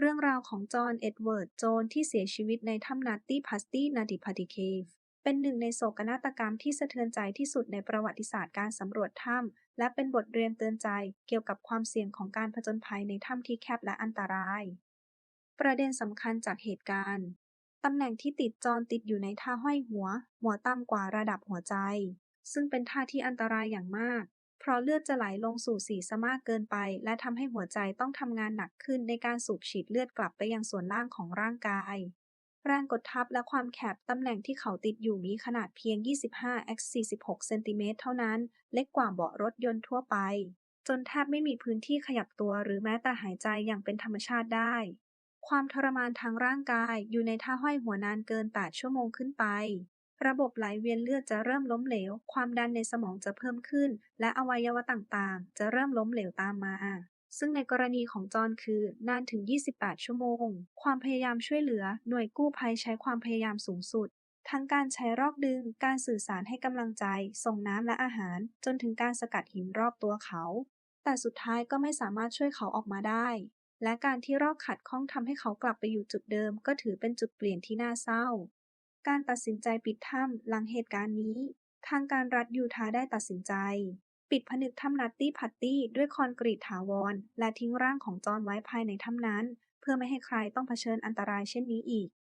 เรื่องราวของจอห์น เอ็ดเวิร์ด โจนที่เสียชีวิตในถ้ำนัตตี้พัสตี้นาดิพาติเคฟเป็นหนึ่งในโศกนาฏกรรมที่สะเทือนใจที่สุดในประวัติศาสตร์การสำรวจถ้ำและเป็นบทเรียนเตือนใจเกี่ยวกับความเสี่ยงของการผจญภัยในถ้ำที่แคบและอันตราย ประเด็นสำคัญจากเหตุการณ์ ตำแหน่งที่ติดจอห์นติดอยู่ในท่าห้อยหัว หัวต่ำกว่าระดับหัวใจ ซึ่งเป็นท่าที่อันตรายอย่างมาก ราะเลือดจะไหลลงสู่ศีรษะมากเกินไป และทำให้หัวใจต้องทำงานหนักขึ้นในการสูบฉีดเลือดกลับไปยังส่วนล่างของร่างกาย แรงกดทับและความแคบตำแหน่งที่เขาติดอยู่มีขนาดเพียง 25 x 46เซนติเมตรเท่านั้น เล็กกว่าเบาะรถยนต์ทั่วไป จนแทบไม่มีพื้นที่ขยับตัวหรือแม้แต่หายใจอย่างเป็นธรรมชาติได้ ความทรมานทางร่างกายอยู่ในท่าห้อยหัวนานเกิน 8 ชั่วโมงขึ้นไป ระบบไหลเวียนเลือดจะเริ่มล้มเหลว ความดันในสมองจะเพิ่มขึ้น และอวัยวะต่างๆ จะเริ่มล้มเหลวตามมาซึ่งในกรณีของจอห์นคือนานถึง 28 ชั่วโมง ความพยายามช่วยเหลือ หน่วยกู้ภัยใช้ความพยายามสูงสุด ทั้งการใช้รอกดึง การสื่อสารให้กำลังใจ ส่งน้ำและอาหาร จนถึงการสกัดหินรอบตัวเขา แต่สุดท้ายก็ไม่สามารถช่วยเขาออกมาได้ และการที่รอกขัดข้องทำให้เขากลับไปอยู่จุดเดิม ก็ถือเป็นจุดเปลี่ยนที่น่าเศร้า การตัดสินใจปิดถ้ำหลังเหตุการณ์นี้ ทางการรัฐยูทาห์ได้ตัดสินใจ ปิดผนึกถ้ำนัตตี้พัตตี้ด้วยคอนกรีตถาวร และทิ้งร่างของจอห์นไว้ภายในถ้ำนั้น เพื่อไม่ให้ใครต้องเผชิญอันตรายเช่นนี้อีก